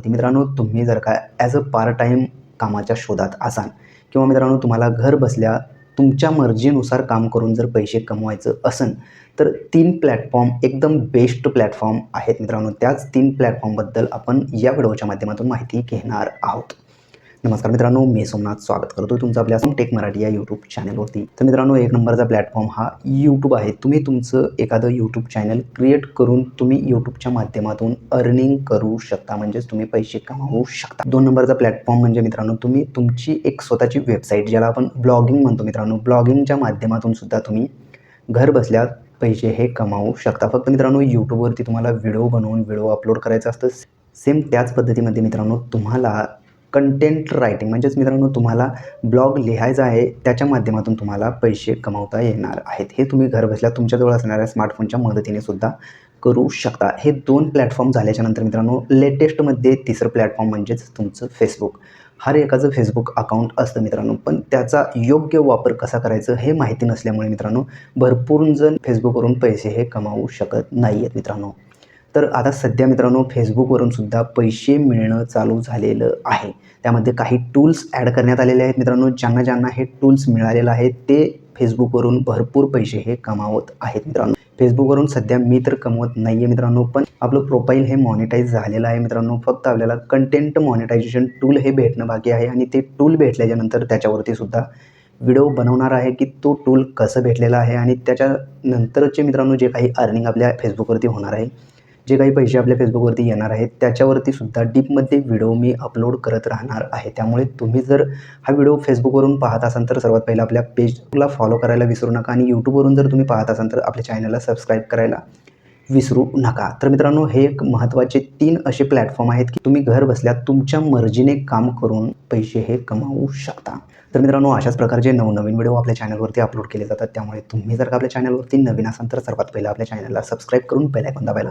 होती. मित्रांनो तुम्ही जर का ॲज अ पार्ट टाईम कामाच्या शोधात असाल किंवा मित्रांनो तुम्हाला घर बसल्या तुमच्या मर्जीनुसार काम करून जर पैसे कमवायचं असेल तर तीन प्लॅटफॉर्म एकदम बेस्ट प्लॅटफॉर्म आहेत मित्रांनो. त्याच तीन प्लॅटफॉर्मबद्दल आपण या व्हिडिओच्या माध्यमातून माहिती घेणार आहोत. नमस्कार मित्रांनो मी सोमनाथ स्वागत करतो तुमचं आपल्या टेक मराठी या यूट्यूब चॅनलवरती तर मित्रांनो एक नंबरचा प्लॅटफॉर्म हा यूट्यूब आहे. तुम्ही तुमचं एखादं यूट्यूब चॅनल क्रिएट करून तुम्ही यूट्यूबच्या माध्यमातून अर्निंग करू शकता. म्हणजेच तुम्ही पैसे कमावू शकता. दोन नंबरचा प्लॅटफॉर्म म्हणजे मित्रांनो तुम्ही तुमची एक स्वतःची वेबसाईट ज्याला आपण ब्लॉगिंग म्हणतो मित्रांनो. ब्लॉगिंगच्या माध्यमातून सुद्धा तुम्ही घर बसल्या पैसे हे कमावू शकता. फक्त मित्रांनो यूट्यूबवरती तुम्हाला व्हिडिओ बनवून व्हिडिओ अपलोड करायचा असतं. सेम त्याच पद्धतीमध्ये मित्रांनो तुम्हाला कंटेंट रायटिंग म्हणजेच मित्रांनो तुम्हाला ब्लॉग लिहायचा आहे त्याच्या माध्यमातून तुम्हाला पैसे कमावता येणार आहेत. हे तुम्ही घरबसल्या तुमच्याजवळ असणाऱ्या स्मार्टफोनच्या मदतीने सुद्धा करू शकता. हे दोन प्लॅटफॉर्म झाल्याच्यानंतर मित्रांनो लेटेस्टमध्ये तिसरं प्लॅटफॉर्म म्हणजेच तुमचं फेसबुक हर एकाचं फेसबुक अकाउंट असतं मित्रांनो पण त्याचा योग्य वापर कसा करायचं हे माहिती नसल्यामुळे मित्रांनो भरपूर जण फेसबुकवरून पैसे हे कमावू शकत नाही आहेत मित्रांनो. तर आता सध्या मित्रांनो फेसबुकवरून सुद्धा पैसे मिळणं चालू झालेलं आहे. त्यामध्ये काही टूल्स ॲड करण्यात आलेले आहेत मित्रांनो ज्यांना ज्यांना हे टूल्स मिळालेलं आहे ते फेसबुकवरून भरपूर पैसे हे कमावत आहेत मित्रांनो. फेसबुकवरून सध्या मी तर कमवत नाही आहे मित्रांनो पण आपलं प्रोफाईल हे मॉनिटाईज झालेलं आहे मित्रांनो. फक्त आपल्याला कंटेंट मॉनिटायझेशन टूल हे भेटणं बाकी आहे आणि ते टूल भेटल्याच्यानंतर त्याच्यावरती सुद्धा व्हिडिओ बनवणार आहे की तो टूल कसं भेटलेला आहे आणि त्याच्यानंतरचे मित्रांनो जे काही अर्निंग आपल्या फेसबुकवरती होणार आहे जे काही पैसे आपल्या फेसबुकवरती येणार आहेत त्याच्यावरती सुद्धा डीपमध्ये व्हिडिओ मी अपलोड करत राहणार आहे. त्यामुळे तुम्ही जर हा व्हिडिओ फेसबुकवरून पाहत असाल तर सर्वात पहिला आपल्या पेजला फॉलो करायला विसरू नका आणि यूट्यूबवरून जर तुम्ही पाहत असाल तर आपल्या चॅनलला सबस्क्राईब करायला विसरू नका. तर मित्रांनो हे एक महत्त्वाचे तीन असे प्लॅटफॉर्म आहेत की तुम्ही घर बसल्या तुमच्या मर्जीने काम करून पैसे हे कमावू शकता. तर मित्रांनो अशाच प्रकारचे नवनवीन व्हिडिओ आपल्या चॅनलवरती अपलोड केले जातात. त्यामुळे तुम्ही जर का आपल्या चॅनलवरती नवीन असाल तर सर्वात पहिलं आपल्या चॅनलला सबस्क्राईब करून बेल आयकॉन दाबायला